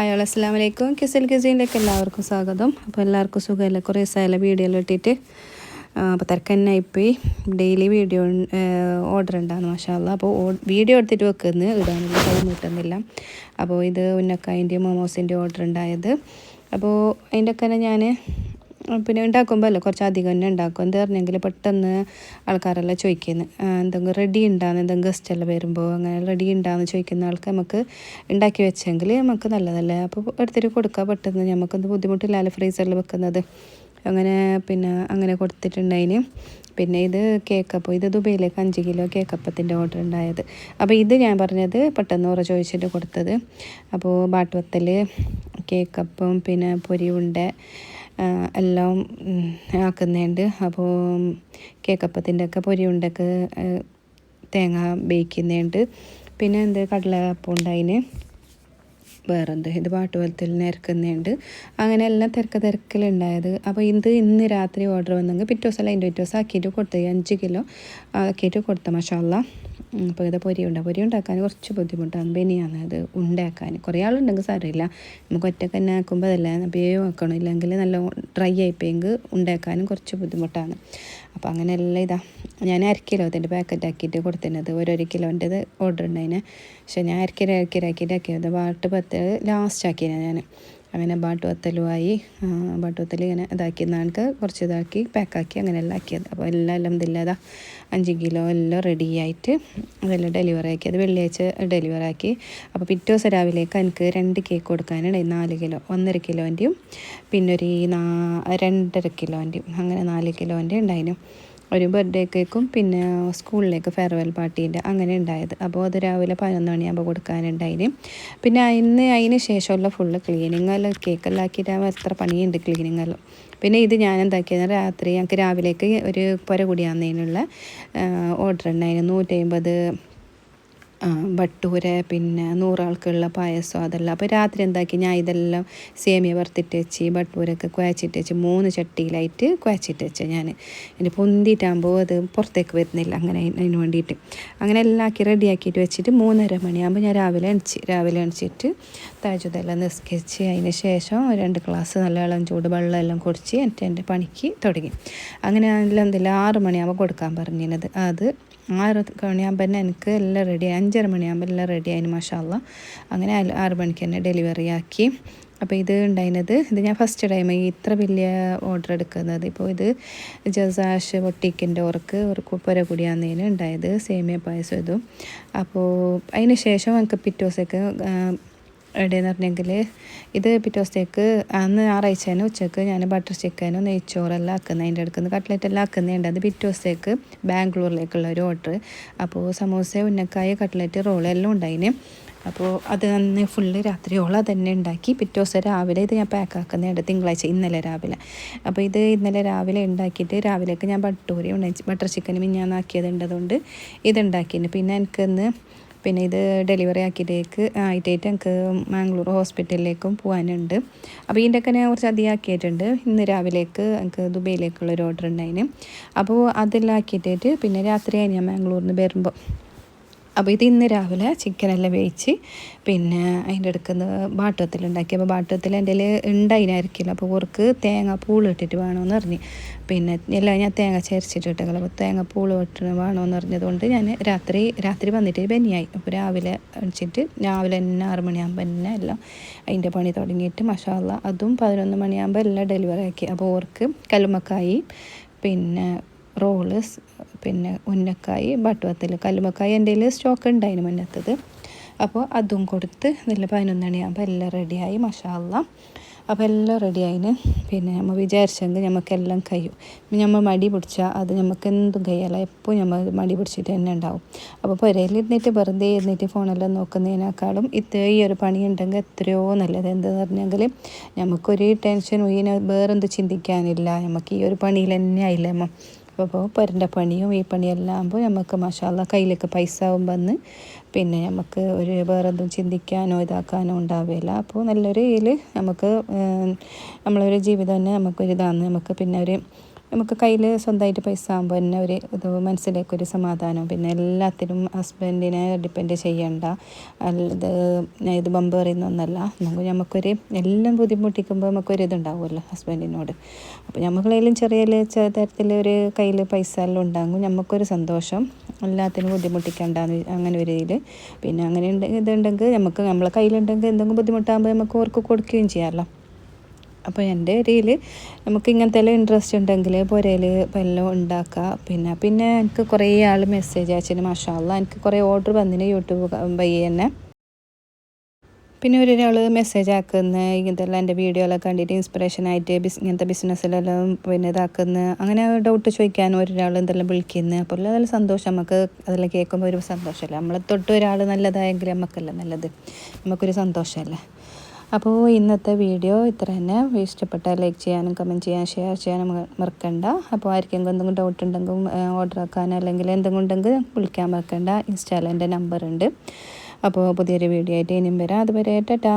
Hi അസ്സാം വലൈക്കും കിസിൽ കിസീനിലേക്ക് എല്ലാവർക്കും സ്വാഗതം. അപ്പോൾ എല്ലാവർക്കും സുഖമല്ല? കുറേ ദിവസമായാലും വീഡിയോയിൽ ഇട്ടിട്ട്. അപ്പോൾ തിരക്കന്നായിപ്പോയി ഡെയിലി വീഡിയോ ഓർഡർ ഉണ്ടാകുന്നു മഷാല്ല അപ്പോൾ വീഡിയോ എടുത്തിട്ട് വെക്കുന്നത് ഇടാനുള്ള ടൈം കിട്ടുന്നില്ല അപ്പോൾ ഇത് ഉന്നക്കായന്റെയും മോമോസിന്റെയും ഓർഡർ ഉണ്ടായത്. അപ്പോൾ അതിന്റെ ഒക്കെ ഞാൻ പിന്നെ ഉണ്ടാക്കുമ്പോൾ അല്ല കുറച്ച് അധികം തന്നെ ഉണ്ടാക്കും. എന്താ പറഞ്ഞെങ്കിൽ പെട്ടെന്ന് ആൾക്കാരെല്ലാം ചോദിക്കുന്നത് എന്തെങ്കിലും റെഡി ഉണ്ടാകുന്ന എന്തെങ്കിലും ഗസ്റ്റ് എല്ലാം വരുമ്പോൾ അങ്ങനെ റെഡി ഉണ്ടാകുന്ന ചോദിക്കുന്ന ആൾക്ക് നമുക്ക് ഉണ്ടാക്കി വെച്ചെങ്കിൽ നമുക്ക് നല്ലതല്ലേ? അപ്പോൾ എടുത്തിട്ട് കൊടുക്കുക പെട്ടെന്ന് നമുക്കൊന്ന് ബുദ്ധിമുട്ടില്ലല്ലോ ഫ്രീസറിൽ വെക്കുന്നത്. അങ്ങനെ പിന്നെ അങ്ങനെ കൊടുത്തിട്ടുണ്ടായിന്. പിന്നെ ഇത് കേക്കപ്പ് ഇത് ദുബൈയിലേക്ക് അഞ്ച് കിലോ കേക്കപ്പത്തിന്റെ ഓർഡർ ഉണ്ടായത്. അപ്പോൾ ഇത് ഞാൻ പറഞ്ഞത് പെട്ടെന്ന് ഉറ ചോദിച്ചിട്ട് കൊടുത്തത്. അപ്പോൾ ബാട്ടുവത്തൽ കേക്കപ്പും പിന്നെ പൊരി ഉണ്ട എല്ലാം ആക്കുന്നുണ്ട്. അപ്പോൾ കേക്കപ്പത്തിന്റെ ഒക്കെ പൊരി ഉണ്ടൊക്കെ തേങ്ങ ബേക്കുന്നുണ്ട്. പിന്നെ എന്ത് കടലപ്പം ഉണ്ടായിന് വേറെന്ത്? ഇത് പാട്ടുപോലത്തിൽ നിരക്കുന്നുണ്ട്. അങ്ങനെ എല്ലാം തിരക്ക് തിരക്കിലുണ്ടായത്. അപ്പോൾ ഇത് ഇന്ന് രാത്രി ഓർഡർ വന്നെങ്കിൽ പിറ്റേ ദിവസം അതിന്റെ പിറ്റേ ദിവസം ആക്കിയിട്ട് കൊടുത്തു അഞ്ച് കിലോ. ആക്കിയിട്ട് കൊടുത്ത മഷാല്ല അപ്പോൾ ഇത് പൊരി ഉണ്ടാകും പൊരി ഉണ്ടാക്കാൻ കുറച്ച് ബുദ്ധിമുട്ടാണ് ബനിയാണ് അത് ഉണ്ടാക്കാൻ. കുറേ ആളുണ്ടെങ്കിൽ സാരമില്ല. നമുക്ക് ഒറ്റയ്ക്ക് തന്നെ ആക്കുമ്പോൾ അതല്ല ഉപയോഗം ആക്കണം? ഇല്ലെങ്കിൽ നല്ല ഡ്രൈ ആയിപ്പോയെങ്കിൽ ഉണ്ടാക്കാനും കുറച്ച് ബുദ്ധിമുട്ടാണ്. അപ്പോൾ അങ്ങനെ എല്ലാം ഇതാ. ഞാൻ അര കിലോ പാക്കറ്റ് ആക്കിയിട്ട് കൊടുത്തിരുന്നത്. ഓരോരോ കിലോന്റെത് ഓർഡർ ഉണ്ടായിന് പക്ഷേ ഞാൻ അരക്കിര അരക്കിര ആക്കിയിട്ട് ആക്കിയത്. വാട്ട് പത്ത് ലാസ്റ്റ് ആക്കിയാണ് ഞാൻ അങ്ങനെ ബാട്ടുവത്തലുമായി ബാട്ടുവത്തൽ ഇങ്ങനെ ഇതാക്കി നാൾക്ക് കുറച്ച് ഇതാക്കി പാക്കാക്കി അങ്ങനെയെല്ലാം ആക്കിയത്. അപ്പോൾ എല്ലാം എല്ലാം ഇതില്ലാതെ അഞ്ച് കിലോ എല്ലാം റെഡി ആയിട്ട് അതെല്ലാം ഡെലിവറി ആക്കി. അത് വെള്ളിയാഴ്ച ഡെലിവറി ആക്കി. അപ്പോൾ പിറ്റേ ദിവസം രാവിലേക്ക് എനിക്ക് രണ്ട് കേക്ക് കൊടുക്കാനുണ്ടായി. നാല് കിലോ ഒന്നര കിലോന്റെയും പിന്നെ ഒരു നാ രണ്ടര കിലോന്റെയും അങ്ങനെ നാല് കിലോന്റെ ഉണ്ടായിരുന്നു ഒരു ബർത്ത്ഡേ കേക്കും പിന്നെ സ്കൂളിലേക്ക് ഫെയർവെൽ പാർട്ടീന്റെ അങ്ങനെ ഉണ്ടായത്. അപ്പോൾ അത് രാവിലെ പതിനൊന്ന് മണിയാകുമ്പോൾ കൊടുക്കാനുണ്ടായിന്. പിന്നെ അതിന് അതിന് ശേഷമുള്ള ഫുള്ള് ക്ലീനിങ് എല്ലാം കേക്കെല്ലാം ആക്കിയിട്ടാകുമ്പോൾ എത്ര പണിയുണ്ട് ക്ലീനിങ് എല്ലാം. പിന്നെ ഇത് ഞാൻ എന്താക്കിയത്? രാത്രി ഞങ്ങൾക്ക് രാവിലേക്ക് ഒരു പുര കൂടിയാകുന്നതിനുള്ള ഓർഡർ ഉണ്ടായിരുന്നു. നൂറ്റി അമ്പത് ഭട്ടൂര പിന്നെ നൂറാൾക്കുള്ള പായസം അതെല്ലാം. അപ്പോൾ രാത്രി എന്താക്കി? ഞാൻ ഇതെല്ലാം സേമിയ വറുത്തിട്ട് വെച്ച് ഭട്ടൂരൊക്കെ കുഴച്ചിട്ട് വെച്ച് മൂന്ന് ചട്ടിയിലായിട്ട് കുഴച്ചിട്ട് വെച്ച് ഞാൻ ഇനി പൊന്തിയിട്ടാകുമ്പോൾ അത് പുറത്തേക്ക് വരുന്നില്ല. അങ്ങനെ അതിന് വേണ്ടിയിട്ട്. അങ്ങനെ എല്ലാം ആക്കി റെഡിയാക്കിയിട്ട് വെച്ചിട്ട് മൂന്നര മണിയാകുമ്പോൾ ഞാൻ രാവിലെ എണിച്ച് രാവിലെ എണിച്ചിട്ട് താജുതെല്ലാം നിസ്കരിച്ച് അതിന് ശേഷം രണ്ട് ഗ്ലാസ് നല്ല ചൂട് വെള്ളം എല്ലാം കുടിച്ച് എന്റെ എന്റെ പണിക്ക് തുടങ്ങി. അങ്ങനെ എല്ലാം എന്തില്ല ആറ് മണിയാകുമ്പോൾ കൊടുക്കാൻ പറഞ്ഞിരുന്നത്. അത് ആറ് മണിയാകുമ്പോൾ തന്നെ എനിക്ക് എല്ലാം റെഡി അഞ്ചര മണിയാകുമ്പോൾ എല്ലാം റെഡി ആയിന് മഷാല്ല അങ്ങനെ ആറ് മണിക്ക് തന്നെ ഡെലിവറി ആക്കി. അപ്പോൾ ഇത് ഉണ്ടായിരുന്നത് ഇത് ഞാൻ ഫസ്റ്റ് ടൈം ഇത്ര വലിയ ഓർഡർ എടുക്കുന്നത്. ഇപ്പോൾ ഇത് ജസാഷ് ഒട്ടിക്കിന്റെ ഓർക്ക് ഒരു പുര കൂടിയാന്നേനും ഉണ്ടായത് സേമിയ പായസം ഇതും. അപ്പോൾ അതിന് ശേഷം എനിക്ക് പിറ്റേ ദിവസമൊക്കെ എവിടെയെന്ന് പറഞ്ഞെങ്കിൽ ഇത് പിറ്റേ ദിവസത്തേക്ക് അന്ന് ഞായറാഴ്ചേനും ഉച്ചയ്ക്ക് ഞാൻ ബട്ടർ ചിക്കനും നെയ്ച്ചോറെല്ലാം ആക്കുന്നത് അതിന്റെ അടുക്കുന്ന കട്ട്ലറ്റ് എല്ലാം ആക്കുന്നുണ്ട് അത് പിറ്റേ ദിവസത്തേക്ക് ബാംഗ്ലൂരിലേക്കുള്ള ഒരു ഓർഡർ അപ്പോൾ സമൂസ ഉന്നക്കായ കട്ട്ലറ്റ് റോൾ എല്ലാം ഉണ്ടായിന്. അപ്പോൾ അത് അന്ന് ഫുള്ള് രാത്രിയോളം തന്നെ ഉണ്ടാക്കി. പിറ്റേ ദിവസം രാവിലെ ഇത് ഞാൻ പാക്ക് ആക്കുന്നുണ്ട് തിങ്കളാഴ്ച ഇന്നലെ രാവിലെ. അപ്പോൾ ഇത് ഇന്നലെ രാവിലെ ഉണ്ടാക്കിയിട്ട് രാവിലേക്ക് ഞാൻ ബട്ടൂരി ഉണ്ടാക്കി ബട്ടർ ചിക്കൻ മിഞ്ഞാന്നാക്കിയത് ഉണ്ടതുകൊണ്ട് ഇത് ഉണ്ടാക്കിയിട്ടുണ്ട് പിന്നെ എനിക്കൊന്ന് പിന്നെ ഇത് ഡെലിവറി ആക്കിയിട്ടേക്ക് ആയിട്ടായിട്ട് എനിക്ക് മാംഗ്ലൂർ ഹോസ്പിറ്റലിലേക്കും പോകാനുണ്ട് അപ്പോൾ ഇതിന്റെയൊക്കെ ഞാൻ കുറച്ച് അധികം ആക്കിയിട്ടുണ്ട്. ഇന്ന് രാവിലേക്ക് എനിക്ക് ദുബൈയിലേക്കുള്ള ഒരു ഓർഡർ ഉണ്ടായിന്. അപ്പോൾ അതെല്ലാം ആക്കിയിട്ടായിട്ട് പിന്നെ രാത്രിയായി ഞാൻ മാംഗ്ലൂരിൽ നിന്ന് വരുമ്പോൾ അപ്പോൾ ഇത് ഇന്ന് രാവിലെ ചിക്കനെല്ലാം വേവിച്ച് പിന്നെ അതിന്റെ അടുക്കുന്ന ബാട്ടത്തിലുണ്ടാക്കി അപ്പോൾ ബാട്ടത്തിൽ എന്റെ ഉണ്ടായിനായിരിക്കില്ല അപ്പോൾ ഓർക്ക് തേങ്ങ പൂൾ ഇട്ടിട്ട് വേണമെന്ന് പറഞ്ഞ്. പിന്നെ എല്ലാം ഞാൻ തേങ്ങ ചേർച്ചിട്ടിട്ടല്ലോ അപ്പോൾ തേങ്ങ പൂൾ ഇട്ടിട്ട് വേണമെന്ന് പറഞ്ഞതുകൊണ്ട് ഞാൻ രാത്രി രാത്രി വന്നിട്ട് ബനിയായി. അപ്പോൾ രാവിലെ അടിച്ചിട്ട് രാവിലെ തന്നെ ആറ് മണിയാകുമ്പോൾ തന്നെ എല്ലാം അതിന്റെ പണി തുടങ്ങിയിട്ട് മഷാല അതും പതിനൊന്ന് മണിയാകുമ്പോൾ എല്ലാം ഡെലിവറി ആക്കി. അപ്പോൾ ഓർക്ക് കല്ലുമ്മക്കായി പിന്നെ റോൾ പിന്നെ ഉന്നക്കായി ബട്ടുവത്തിൽ കല്ലുമക്കായി എന്റെ കയ്യിൽ സ്റ്റോക്ക് ഉണ്ടായിന് മുന്നത്തത്. അപ്പോൾ അതും കൊടുത്ത് നല്ല പതിനൊന്ന് മണിയാകുമ്പോൾ എല്ലാം റെഡിയായി മഷാല്ല അപ്പോൾ എല്ലാം റെഡിയായിന് പിന്നെ നമ്മൾ വിചാരിച്ചെങ്കിൽ നമുക്കെല്ലാം കഴിയും. നമ്മൾ മടി പിടിച്ചാൽ അത് നമുക്ക് എന്തും കഴിയല്ല എപ്പോൾ നമ്മൾ മടി പിടിച്ചിട്ട് തന്നെ ഉണ്ടാവും. അപ്പോൾ പുരയിലിരുന്നിട്ട് വെറുതെ ഇരുന്നിട്ട് ഫോണെല്ലാം നോക്കുന്നതിനേക്കാളും ഇത് ഈ ഒരു പണി ഉണ്ടെങ്കിൽ എത്രയോ നല്ലത്. എന്താണെന്ന് പറഞ്ഞെങ്കിൽ നമുക്കൊരു ടെൻഷനും ഇതിനെ വേറെന്ത് ചിന്തിക്കാനില്ല. നമുക്ക് ഈ ഒരു പണിയിൽ തന്നെ ആയില്ലേ അപ്പോൾ പുരന്റെ പണിയും ഈ പണിയെല്ലാം ആകുമ്പോൾ നമുക്ക് മഷാല കയ്യിലേക്ക് പൈസ ആകുമ്പോൾ വന്ന് പിന്നെ നമുക്ക് ഒരു വേറെന്തും ചിന്തിക്കാനോ ഇതാക്കാനോ ഉണ്ടാവില്ല അപ്പോൾ നല്ലൊരു ഇതിൽ നമുക്ക് നമ്മളൊരു ജീവിതം തന്നെ നമുക്കൊരു ഇതാണ് നമുക്ക് പിന്നെ ഒരു നമുക്ക് കയ്യിൽ സ്വന്തമായിട്ട് പൈസ ആകുമ്പോൾ തന്നെ ഒരു ഇത് മനസ്സിലേക്കൊരു സമാധാനം. പിന്നെ എല്ലാത്തിനും ഹസ്ബൻഡിനെ ഡിപ്പെൻഡ് ചെയ്യണ്ട. അല്ലത് ഇത് ബമ്പ് പറയുന്ന ഒന്നല്ല. നമുക്ക് നമുക്കൊരു എല്ലാം ബുദ്ധിമുട്ടിക്കുമ്പോൾ നമുക്കൊരു ഇതുണ്ടാവുമല്ലോ ഹസ്ബൻഡിനോട് അപ്പോൾ നമുക്കെല്ലാം ചെറിയ തരത്തിൽ ഒരു കയ്യിൽ പൈസ എല്ലാം ഉണ്ടാകും നമുക്കൊരു സന്തോഷം. എല്ലാത്തിനും ബുദ്ധിമുട്ടിക്കണ്ടെന്ന് അങ്ങനെ ഒരു ഇതിൽ പിന്നെ അങ്ങനെ ഇതുണ്ടെങ്കിൽ നമുക്ക് നമ്മളെ കയ്യിലുണ്ടെങ്കിൽ എന്തെങ്കിലും ബുദ്ധിമുട്ടാകുമ്പോൾ നമുക്ക് ഓർക്ക് കൊടുക്കുകയും ചെയ്യാമല്ലോ. അപ്പോൾ എന്റെ ഏരിയയിൽ നമുക്ക് ഇങ്ങനത്തെ എല്ലാം ഇൻട്രസ്റ്റ് ഉണ്ടെങ്കിൽ പുരയിൽ എല്ലാം ഉണ്ടാക്കുക പിന്നെ പിന്നെ എനിക്ക് കുറേ ആൾ മെസ്സേജ് അയച്ചിന് മഷാല്ല എനിക്ക് കുറേ ഓർഡർ വന്നിന് യൂട്യൂബ് വഴി തന്നെ. പിന്നെ ഒരാൾ മെസ്സേജ് ആക്കുന്ന ഇങ്ങനത്തെ എല്ലാം എന്റെ വീഡിയോയിലൊക്കെ കണ്ടിട്ട് ഇൻസ്പിറേഷൻ ആയിട്ട് ബിസ് ഇങ്ങനത്തെ ബിസിനസ്സിലെല്ലാം പിന്നെ ഇതാക്കുന്ന. അങ്ങനെ ഡൗട്ട് ചോദിക്കാൻ ഒരാൾ എന്തെല്ലാം വിളിക്കുന്നത് അപ്പോൾ അതെല്ലാം സന്തോഷം. നമുക്ക് അതെല്ലാം കേൾക്കുമ്പോൾ ഒരു സന്തോഷമല്ലേ? നമ്മളെ തൊട്ട് ഒരാൾ നല്ലതായെങ്കിൽ നമുക്കല്ല നല്ലത്? നമുക്കൊരു സന്തോഷമല്ലേ? അപ്പോൾ ഇന്നത്തെ വീഡിയോ ഇത്ര തന്നെ. ഇഷ്ടപ്പെട്ടാൽ ലൈക്ക് ചെയ്യാനും കമന്റ് ചെയ്യാൻ ഷെയർ ചെയ്യാനും മറക്കണ്ട. അപ്പോൾ ആർക്കെങ്കിലും എന്തെങ്കിലും ഡൗട്ട് ഉണ്ടെങ്കിൽ ഓർഡർ ആക്കാൻ അല്ലെങ്കിൽ എന്തെങ്കിലും ഉണ്ടെങ്കിൽ വിളിക്കാൻ മറക്കണ്ട. ഇൻസ്റ്റായിൽ നമ്പറുണ്ട് അപ്പോൾ പുതിയൊരു വീഡിയോ ആയിട്ട് ഇനിയും വരാം. അതുവരെ ടാറ്റാ.